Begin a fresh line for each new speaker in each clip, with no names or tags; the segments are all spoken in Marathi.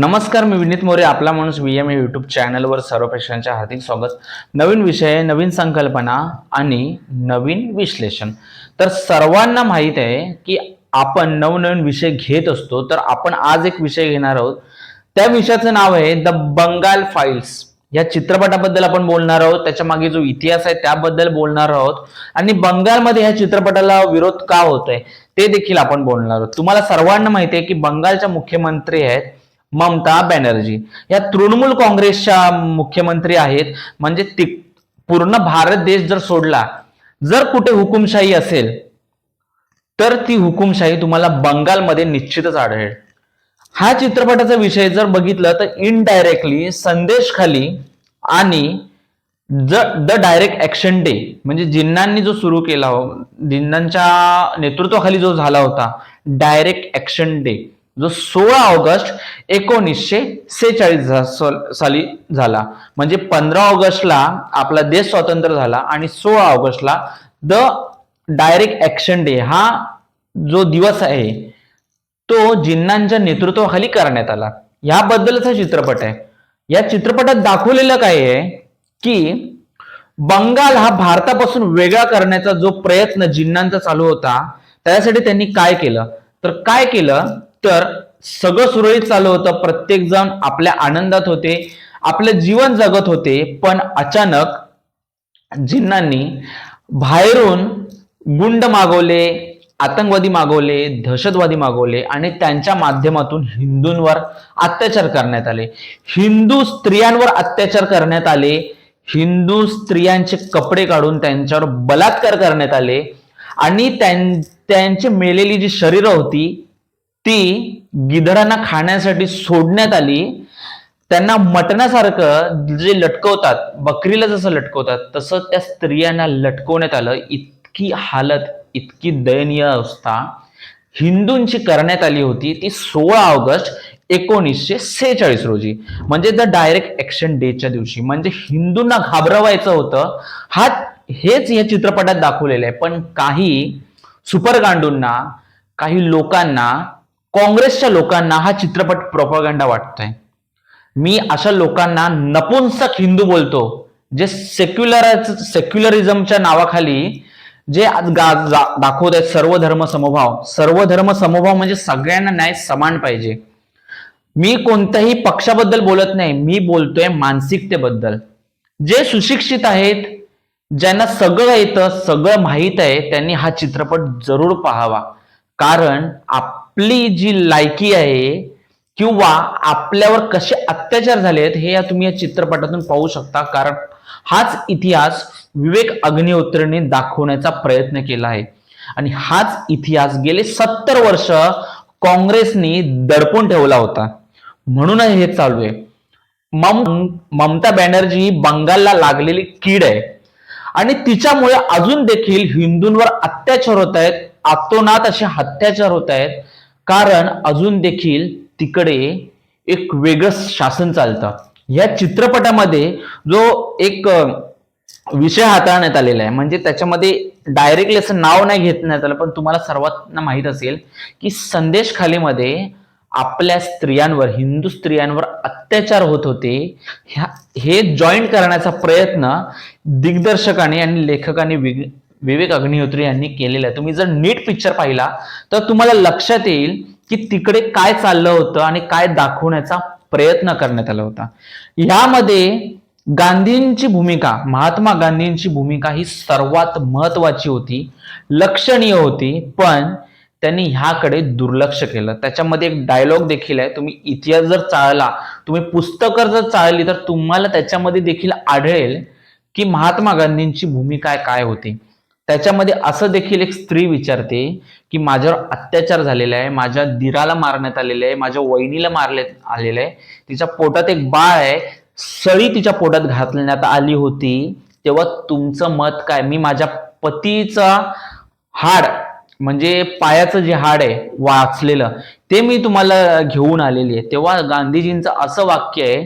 नमस्कार मी विनीत मोरे आपला माणूस व्ही एम यूट्यूब चॅनलवर सर्व प्रेक्षकांचे हार्दिक स्वागत. नवीन विषय नवीन संकल्पना आणि नवीन विश्लेषण. तर सर्वांना माहीत आहे की आपण नवनवीन विषय घेत असतो तर आपण आज एक विषय घेणार आहोत. त्या विषयाचं नाव आहे द बंगाल फाईल्स या चित्रपटाबद्दल आपण बोलणार आहोत त्याच्यामागे जो इतिहास आहे त्याबद्दल बोलणार आहोत. आणि बंगालमध्ये ह्या चित्रपटाला विरोध का होतोय ते देखील आपण बोलणार आहोत. तुम्हाला सर्वांना माहिती आहे की बंगालच्या मुख्यमंत्री आहेत ममता बॅनर्जी. या तृणमूल काँग्रेसच्या मुख्यमंत्री आहेत. म्हणजे ती पूर्ण भारत देश जर सोडला जर कुठे हुकुमशाही असेल तर ती हुकुमशाही तुम्हाला बंगालमध्ये निश्चितच आढळेल. हा चित्रपटाचा विषय जर बघितलं तर इनडायरेक्टली संदेश खाली आणि ज द डायरेक्ट ऍक्शन डे म्हणजे जिन्नांनी जो सुरू केला हो जिन्नांच्या नेतृत्वाखाली जो झाला होता डायरेक्ट ऍक्शन डे जो सोळा ऑगस्ट एकोणीसशे सेहेचाळीस साली झाला. म्हणजे पंधरा ऑगस्टला आपला देश स्वतंत्र झाला आणि सोळा ऑगस्टला द डायरेक्ट ऍक्शन डे हा जो दिवस आहे तो जिन्नांच्या नेतृत्वाखाली करण्यात आला. याबद्दलच हा चित्रपट आहे. या चित्रपटात दाखवलेलं काय आहे की बंगाल हा भारतापासून वेगळा करण्याचा जो प्रयत्न जिन्नांचा चालू होता त्यासाठी त्यांनी काय केलं? तर काय केलं? तर सगळं सुरळीत चालू होतं. प्रत्येक जण आपल्या आनंदात होते आपलं जीवन जगत होते. पण अचानक जिन्नांनी बाहेरून गुंड मागवले आतंकवादी मागवले दहशतवादी मागवले आणि त्यांच्या माध्यमातून हिंदूंवर अत्याचार करण्यात आले. हिंदू स्त्रियांवर अत्याचार करण्यात आले. हिंदू स्त्रियांचे कपडे काढून त्यांच्यावर बलात्कार करण्यात आले. आणि त्यां- त्यांची मेलेली जी शरीरं होती ती गिधडांना खाण्यासाठी सोडण्यात आली. त्यांना मटणासारखं जे लटकवतात बकरीला जसं लटकवतात तसं त्या स्त्रियांना लटकवण्यात आलं. इतकी हालत इतकी दयनीय अवस्था हिंदूंची करण्यात आली होती. ती सोळा ऑगस्ट एकोणीसशे सेहेचाळीस रोजी. म्हणजे द डायरेक्ट ऍक्शन डेच्या दिवशी. म्हणजे हिंदूंना घाबरवायचं होतं. हा हेच या चित्रपटात दाखवलेलं आहे. पण काही सुपरगांडूंना काही लोकांना काँग्रेसच्या लोकांना हा चित्रपट प्रोपागंडा वाटतोय. मी अशा लोकांना नपुंसक हिंदू बोलतो जे सेक्युलर सेक्युलरिझमच्या नावाखाली जे आज गा- दाखवत आहेत सर्व धर्म समभाव. सर्व धर्म समभाव म्हणजे सगळ्यांना न्याय समान पाहिजे. मी कोणत्याही पक्षाबद्दल बोलत नाही मी बोलतोय मानसिकतेबद्दल. जे सुशिक्षित आहेत ज्यांना सगळं येतं सगळं माहीत आहे त्यांनी हा चित्रपट जरूर पाहावा. कारण आप आपली जी लायकी आहे किंवा आपल्यावर कसे अत्याचार झालेत हे या तुम्ही या चित्रपटातून पाहू शकता. कारण हाच इतिहास विवेक अग्निहोत्रीने दाखवण्याचा प्रयत्न केला आहे. आणि हाच इतिहास गेले सत्तर वर्ष काँग्रेसनी दडपून ठेवला होता. म्हणून हे चालू आहे. मम ममता बॅनर्जी ही बंगालला लागलेली कीड आहे. आणि तिच्यामुळे अजून देखील हिंदूंवर अत्याचार होत आहेत आतोनात असे अत्याचार होत आहेत. कारण अजून देखील तिकडे एक वेगळं शासन चालतं. या चित्रपटामध्ये जो एक विषय हाताळण्यात आलेला आहे म्हणजे त्याच्यामध्ये डायरेक्टली असं नाव नाही घेतण्यात आलं पण तुम्हाला सर्वांना माहीत असेल की संदेश खालीमध्ये आपल्या स्त्रियांवर हिंदू स्त्रियांवर अत्याचार होत होते. ह्या- हे जॉईंट करण्याचा प्रयत्न दिग्दर्शकाने आणि लेखकाने विग- विवेक अग्निहोत्री यांनी केलेलं आहे. तुम्ही जर नीट पिक्चर पाहिला तर तुम्हाला लक्षात येईल की तिकडे काय चाललं होतं आणि काय दाखवण्याचा प्रयत्न करण्यात आला होता. यामध्ये गांधींची भूमिका महात्मा गांधींची भूमिका ही सर्वात महत्वाची होती लक्षणीय होती पण त्यांनी ह्याकडे दुर्लक्ष केलं. त्याच्यामध्ये एक डायलॉग देखील आहे. तुम्ही इतिहास जर चाळला तुम्ही पुस्तकं जर चाळली तर तुम्हाला त्याच्यामध्ये देखील आढळेल की महात्मा गांधींची भूमिका काय होती. त्याच्यामध्ये असं देखील एक स्त्री विचारते की माझ्यावर अत्याचार झालेला आहे माझ्या दिराला मारण्यात आलेलं आहे माझ्या वहिनीला मारले आलेलं आहे. तिच्या पोटात एक बाळ आहे सळी तिच्या पोटात घातल्यात आली होती. तेव्हा तुमचं मत काय? मी माझ्या पतीचा हाड म्हणजे पायाचं जे हाड आहे वाचलेलं ते मी तुम्हाला घेऊन आलेली आहे. तेव्हा गांधीजींचं असं वाक्य आहे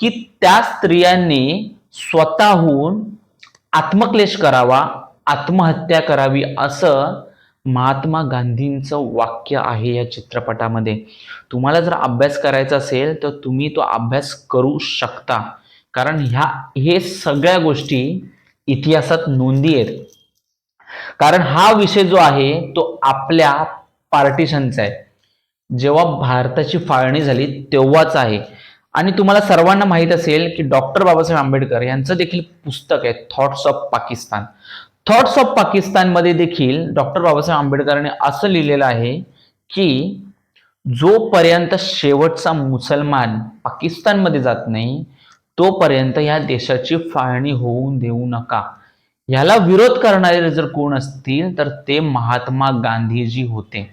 की त्या स्त्रियांनी स्वतःहून आत्मक्लेश करावा आत्महत्या करावी असं महात्मा गांधींचं वाक्य आहे या चित्रपटामध्ये. तुम्हाला जर अभ्यास करायचा असेल तर तुम्ही तो अभ्यास करू शकता. कारण ह्या हे सगळ्या गोष्टी इतिहासात नोंदी आहेत. कारण हा विषय जो आहे तो आपल्या पार्टिशनचा आहे. जेव्हा भारताची फाळणी झाली तेव्हाच आहे. आणि तुम्हाला सर्वांना माहीत असेल की डॉक्टर बाबासाहेब आंबेडकर यांचं देखील पुस्तक आहे thoughts of Pakistan thoughts of पाकिस्तानमध्ये देखील डॉक्टर बाबासाहेब आंबेडकरांनी असं लिहिलेलं आहे की जोपर्यंत शेवटचा मुसलमान पाकिस्तानमध्ये जात नाही तोपर्यंत या देशाची फाळणी होऊन देऊ नका. ह्याला विरोध करणारे जर कोण असतील तर ते महात्मा गांधीजी होते.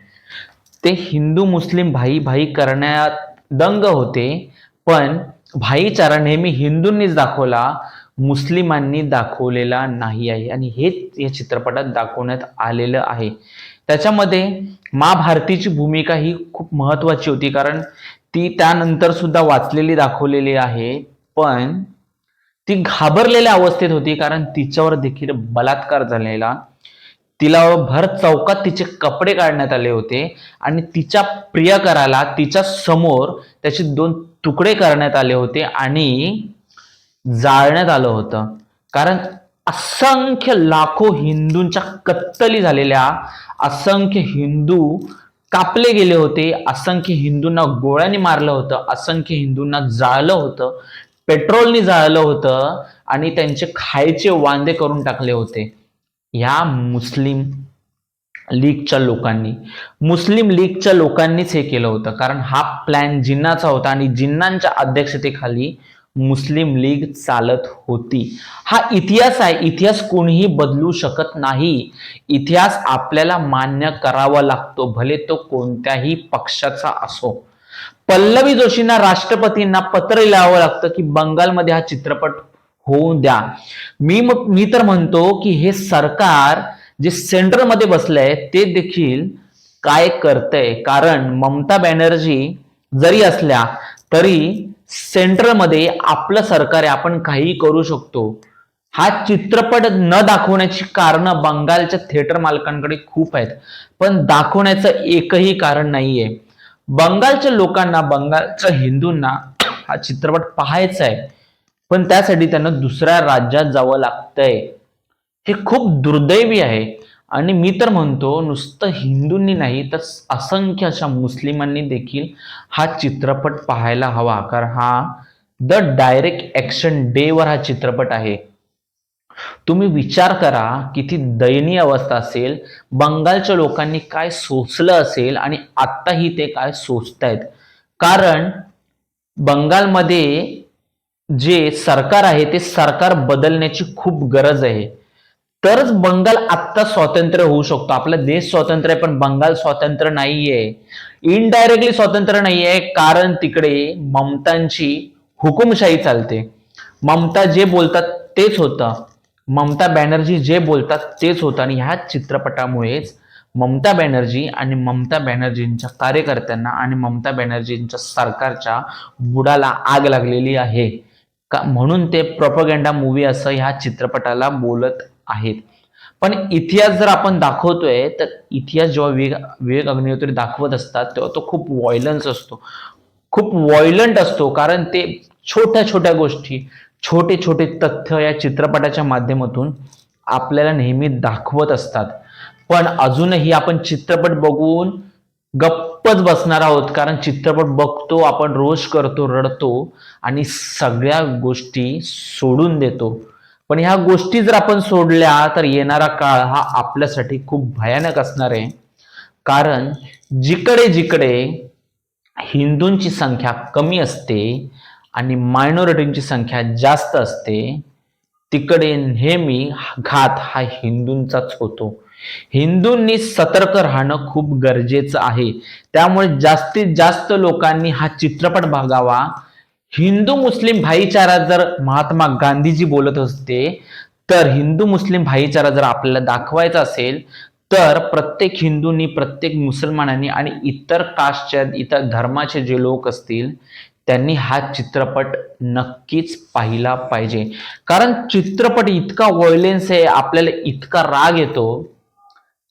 ते हिंदू मुस्लिम भाई भाई करण्यात दंग होते. पण भाईचारा नेहमी हिंदूंनीच दाखवला. मुस्लिमांनी दाखवलेला नाही आहे. आणि हेच या चित्रपटात दाखवण्यात आलेलं आहे. त्याच्यामध्ये महाभारतीची भूमिका ही खूप महत्वाची होती. कारण ती त्यानंतर सुद्धा वाचलेली दाखवलेली आहे. पण ती घाबरलेल्या अवस्थेत होती. कारण तिच्यावर देखील बलात्कार झालेला. तिला भर चौकात तिचे कपडे काढण्यात आले होते. आणि तिच्या प्रियकराला तिच्या समोर त्याचे दोन तुकडे करण्यात आले होते. आणि जाळण्यात आलं होतं. कारण असंख्य लाखो हिंदूंच्या कत्तली झालेल्या असंख्य हिंदू कापले गेले होते असंख्य हिंदूंना गोळ्याने मारलं होतं असंख्य हिंदूंना जाळलं होतं पेट्रोलनी जाळलं होतं आणि त्यांचे खायचे वांदे करून टाकले होते. ह्या मुस्लिम लीगच्या लोकांनी मुस्लिम लीगच्या लोकांनीच हे केलं होतं. कारण हा प्लॅन जिन्नाचा होता आणि जिन्नांच्या अध्यक्षतेखाली मुस्लिम लीग चालत होती. हा इतिहास आहे. इतिहास कोणीही बदलू शकत नाही. इतिहास आपल्याला मान्य करावा लागतो भले तो कोणत्याही पक्षाचा असो. पल्लवी जोशींना राष्ट्रपतींना पत्र लिहावं लागतं की बंगालमध्ये हा चित्रपट होऊ द्या. मी मग मी तर म्हणतो की हे सरकार जे सेंट्रलमध्ये बसलंय ते देखील काय करतंय? कारण ममता बॅनर्जी जरी असल्या तरी सेंट्रलमध्ये आपलं सरकार आहे आपण काहीही करू शकतो. हा चित्रपट न दाखवण्याची कारणं बंगालच्या थिएटर मालकांकडे खूप आहेत. पण दाखवण्याचं एकही कारण नाहीये. बंगालच्या लोकांना बंगालच्या हिंदूंना हा चित्रपट पाहायचा आहे. पण त्यासाठी त्यांना दुसऱ्या राज्यात जावं लागतंय. हे खूप दुर्दैवी आहे. आणि मी तर म्हणतो नुसतं हिंदूंनी नाही तर असंख्य अशा मुस्लिमांनी देखील हा चित्रपट पाहायला हवा. कारण हा द डायरेक्ट ऍक्शन डे वर हा चित्रपट आहे. तुम्ही विचार करा किती दयनीय अवस्था असेल बंगालच्या लोकांनी काय सोचलं असेल आणि आत्ताही ते काय सोचतायत. कारण बंगालमध्ये जे सरकार आहे ते सरकार बदलण्याची खूप गरज आहे. तरच बंगाल आत्ता स्वातंत्र्य होऊ शकतो. आपला देश स्वतंत्र आहे पण बंगाल स्वातंत्र्य नाहीये. इनडायरेक्टली स्वतंत्र नाहीये कारण तिकडे ममतांची हुकुमशाही चालते. ममता जे बोलतात तेच होतं. ममता बॅनर्जी जे बोलतात तेच होतं. आणि ह्या चित्रपटामुळेच ममता बॅनर्जी आणि ममता बॅनर्जींच्या कार्यकर्त्यांना आणि ममता बॅनर्जींच्या सरकारच्या बुडाला आग लागलेली आहे. का म्हणून ते प्रोपगेंडा मूवी असं ह्या चित्रपटाला बोलत आहेत. पण इतिहास जर आपण दाखवतोय तर इतिहास जेव्हा विवेक विवेक अग्निहोत्री दाखवत असतात तेव्हा तो खूप व्हायलन्स असतो. खूप व्हायलंट असतो कारण ते छोट्या छोट्या गोष्टी छोटे छोटे तथ्य या चित्रपटाच्या माध्यमातून आपल्याला नेहमी दाखवत असतात. पण अजूनही आपण चित्रपट बघून गप्पच बसणार आहोत कारण चित्रपट बघतो आपण रोज करतो रडतो आणि सगळ्या गोष्टी सोडून देतो. पण ह्या गोष्टी जर आपण सोडल्या तर येणारा काळ हा आपल्यासाठी खूप भयानक असणार आहे. कारण जिकडे जिकडे हिंदूंची संख्या कमी असते आणि मायनॉरिटींची संख्या जास्त असते तिकडे नेहमी घात हा हिंदूंचाच होतो. हिंदूंनी सतर्क राहणं खूप गरजेचं आहे. त्यामुळे जास्तीत जास्त लोकांनी हा चित्रपट बघावा. हिंदू मुस्लिम भाईचारा जर महात्मा गांधीजी बोलत असते तर हिंदू मुस्लिम भाईचारा जर आपल्याला दाखवायचा असेल तर प्रत्येक हिंदूंनी प्रत्येक मुसलमानांनी आणि इतर कास्टच्या इतर धर्माचे जे लोक असतील त्यांनी हा चित्रपट नक्कीच पाहिला पाहिजे. कारण चित्रपट इतका वॉयलेन्स आहे आपल्याला इतका राग येतो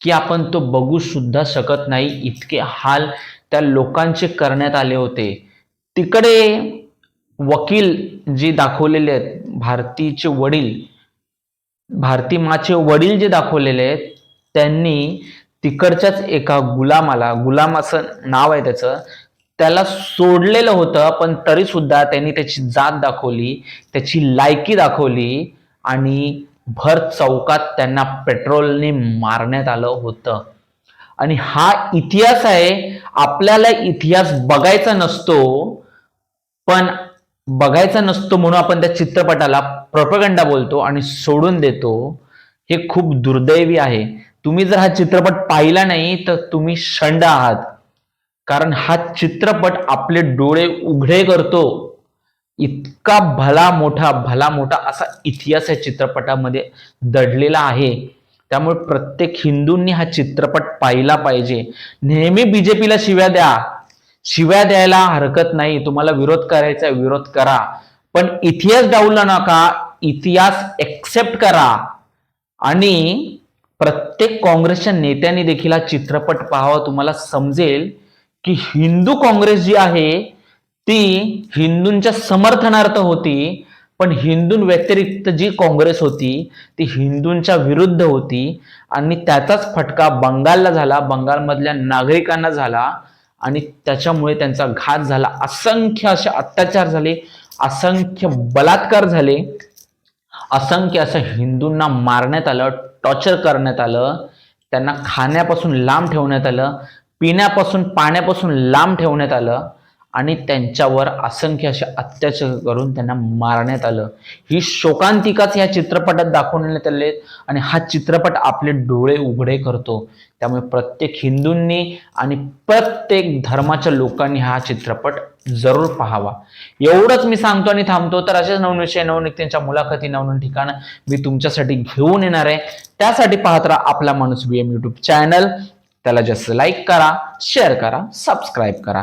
की आपण तो बघू सुद्धा शकत नाही. इतके हाल त्या लोकांचे करण्यात आले होते. तिकडे वकील जे दाखवलेले आहेत भारतीचे वडील भारती माचे वडील जे दाखवलेले आहेत त्यांनी तिकडच्याच एका गुलामाला गुलाम असं नाव आहे त्याचं त्याला सोडलेलं होतं पण तरी सुद्धा त्यांनी त्याची जात दाखवली त्याची लायकी दाखवली आणि भर चौकात त्यांना पेट्रोलने मारण्यात आलं होतं. आणि हा इतिहास आहे आपल्याला इतिहास बघायचा नसतो पण बघायचा नसतो म्हणून आपण त्या चित्रपटाला प्रपगंडा बोलतो आणि सोडून देतो हे खूप दुर्दैवी आहे. तुम्ही जर हा चित्रपट पाहिला नाही तर तुम्ही शंड आहात. कारण हा चित्रपट आपले डोळे उघडे करतो. इतका भला मोठा भला मोठा असा इतिहास या चित्रपटामध्ये दडलेला आहे. त्यामुळे प्रत्येक हिंदूंनी हा चित्रपट पाहिला पाहिजे. नेहमी बीजेपीला शिव्या द्या. शिव्या द्यायला हरकत नाही तुम्हाला विरोध करायचा विरोध करा. पण इतिहास डावला नका इतिहास एक्सेप्ट करा. आणि प्रत्येक काँग्रेसच्या नेत्यांनी देखील हा चित्रपट पाहावा तुम्हाला समजेल की हिंदू काँग्रेस जी आहे ती हिंदूंच्या समर्थनार्थ होती पण हिंदू व्यतिरिक्त जी काँग्रेस होती ती हिंदूंच्या विरुद्ध होती. आणि त्याचाच फटका बंगालला झाला बंगालमधल्या नागरिकांना झाला. आणि त्याच्यामुळे त्यांचा घात झाला. असंख्य असे अत्याचार झाले असंख्य बलात्कार झाले असंख्य असं हिंदूंना मारण्यात आलं टॉर्चर करण्यात आलं त्यांना खाण्यापासून लांब ठेवण्यात आलं पिण्यापासून पाण्यापासून लांब ठेवण्यात आलं. आणि त्यांच्यावर असंख्य असे अत्याचार करून त्यांना मारण्यात आलं. ही शोकांतिकाच या चित्रपटात दाखवण्यात आले आणि हा चित्रपट आपले डोळे उघडे करतो. त्यामुळे प्रत्येक हिंदूंनी आणि प्रत्येक धर्माच्या लोकांनी हा चित्रपट जरूर पाहावा. एवढंच मी सांगतो आणि थांबतो तर असेच नवीन विषय मुलाखती नवनवीन ठिकाण मी तुमच्यासाठी घेऊन येणार आहे. त्यासाठी पाहत राहा आपला माणूस बी एम युट्यूब चॅनल त्याला जास्त लाईक करा शेअर करा सबस्क्राईब करा.